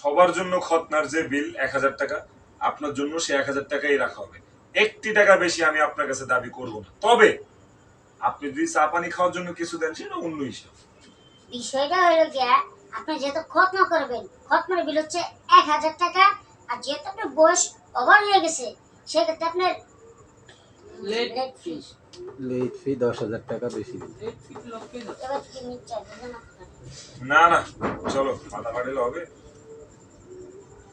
সবার জন্য খতনার যে বিল এক হাজার টাকা আপনার জন্য সে এক হাজার টাকাই রাখা হবে। একটি টাকা বেশি আমি আপনার কাছে দাবি করব না। তবে আপনি যদি চা পানি খাওয়ার জন্য কিছু দেন সেটা অন্য হিসাব। বিষয়টা হলো আপনি যেহেতু খতম করবেন খতমের বিল হচ্ছে এক হাজার টাকা আর যেহেতু আপনার বয়স ওভার হয়ে গেছে সেক্ষেত্রে আপনার late Late fees late fee দশ হাজার টাকা বেশি। না না চলো মাথা ফাটিলে হবে।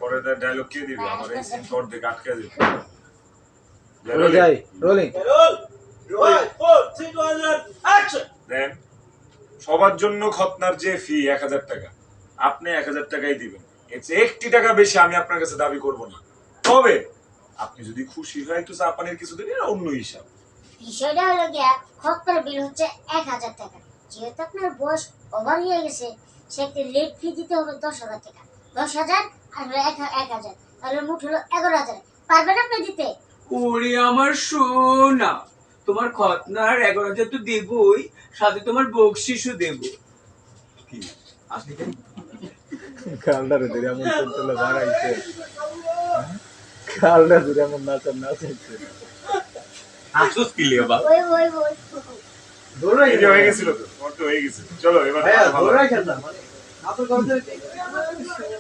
পরে তার ডায়লগ কে দিবে? আমার এই সিন কর দিয়ে আটকে দিবে। যাই রোলিং দেন সবার জন্য খতনার যে ফি এক হাজার টাকা আপনি এক হাজার টাকাই দিবেন। একটি টাকা বেশি আমি আপনার কাছে দাবি করব না। তবে আপনি যদি খুশি হয় একটু চা পানির কিছু এটা অন্য হিসাব। বিষয়টা হলো গিয়া খতমের বিল হচ্ছে এক হাজার টাকা। যেহেতু আপনার বয়স ওভার হয়ে গেছে সেক্ষেত্রে লেট ফি দিতে হবে দশ হাজার টাকা। দশ হাজার আর এক এক হাজার। তাহলে মোট হলো এগারো হাজার। পারবেন আপনি দিতে? ওরে আমার সোনা তোমার খতনার এগারো হাজার তো দেবই সাথে তোমার বকশিসও দেব। কি? আপনি কেন? ধরে বাড়াইছে। কালটা নাচার নাচাইছে। হাসুস কি লিও বা ওই ওই ওই। এই হয়ে গেছিল তো হয়ে গেছে। চলো এবার ভালো দই দে কি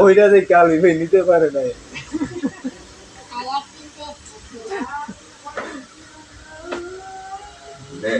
ওইটা যে কালি ভাই নিতে পারে না আর দে